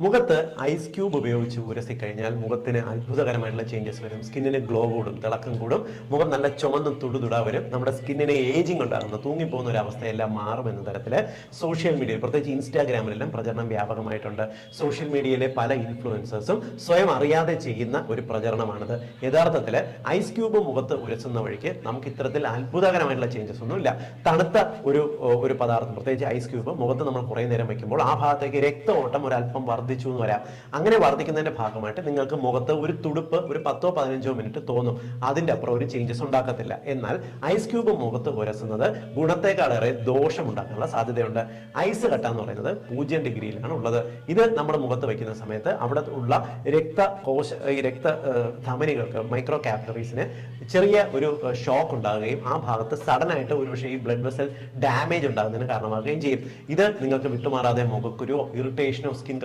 മുഖത്ത് ice cube ഉപയോഗിച്ച് ഉരസി കഴിഞ്ഞാൽ മുഖത്തിന് അത്ഭുതകരമായിട്ടുള്ള ചേഞ്ചസ് വരും. സ്കിന്നിന് ഗ്ലോ കൂടും തിളക്കം കൂടും. മുഖം നല്ല ചുമന്നും തുടുതുടാ വരും. നമ്മുടെ സ്കിന്നിന് ഏജിങ് ഉണ്ടാകുന്ന. തൂങ്ങിപ്പോകുന്ന ഒരു അവസ്ഥയെല്ലാം മാറും എന്ന തരത്തിൽ സോഷ്യൽ മീഡിയയിൽ പ്രത്യേകിച്ച് ഇൻസ്റ്റാഗ്രാമിലെല്ലാം പ്രചരണം വ്യാപകമായിട്ടുണ്ട്. സോഷ്യൽ മീഡിയയിലെ പല ഇൻഫ്ലുവൻസേഴ്സും സ്വയം അറിയാതെ ചെയ്യുന്ന ഒരു പ്രചരണമാണിത്. യഥാർത്ഥത്തിൽ ഐസ് ക്യൂബ് മുഖത്ത് ഉരസുന്ന വഴിക്ക് നമുക്ക് ഇത്തരത്തിൽ അത്ഭുതകരമായിട്ടുള്ള ചേഞ്ചസ് ഒന്നുമില്ല. തണുത്ത ഒരു ഒരു പദാർത്ഥം പ്രത്യേകിച്ച് ഐസ് ക്യൂബ് മുഖത്ത് നമ്മൾ കുറേ നേരം വെക്കുമ്പോൾ ആ ഭാഗത്തേക്ക് രക്തഓട്ടം ഒരല്പം വർദ്ധിച്ചു എന്ന് വരാം. അങ്ങനെ വർദ്ധിക്കുന്നതിന്റെ ഭാഗമായിട്ട് നിങ്ങൾക്ക് മുഖത്ത് ഒരു തുടുപ്പ് ഒരു പത്തോ പതിനഞ്ചോ മിനിറ്റ് തോന്നും. അതിന്റെ അപ്പുറം ഒരു ചേഞ്ചസ് ഉണ്ടാക്കത്തില്ല. എന്നാൽ ഐസ് ക്യൂബ് മുഖത്ത് ഉരസുന്നത് ഗുണത്തെക്കാളേറെ ദോഷം ഉണ്ടാക്കാനുള്ള സാധ്യതയുണ്ട്. ഐസ് കട്ട എന്ന് പറയുന്നത് പൂജ്യം ഡിഗ്രിയിലാണ് ഉള്ളത്. ഇത് നമ്മുടെ മുഖത്ത് വയ്ക്കുന്ന സമയത്ത് അവിടെ ഉള്ള രക്തകോശ ഈ രക്ത ധമനികൾക്ക് മൈക്രോ കാപ്പിലറീസിന് ചെറിയ ഒരു ഷോക്ക് ഉണ്ടാകുകയും ആ ഭാഗത്ത് സഡൻ ആയിട്ട് ഒരു പക്ഷേ ഈ ബ്ലഡ് വെസൽ ഡാമേജ് ഉണ്ടാകുന്നതിന് കാരണമാകുകയും ചെയ്യും. ഇത് നിങ്ങൾക്ക് വിട്ടുമാറാതെ മുഖക്കുരുവോ ഇറിറ്റേഷനോ സ്കിൻ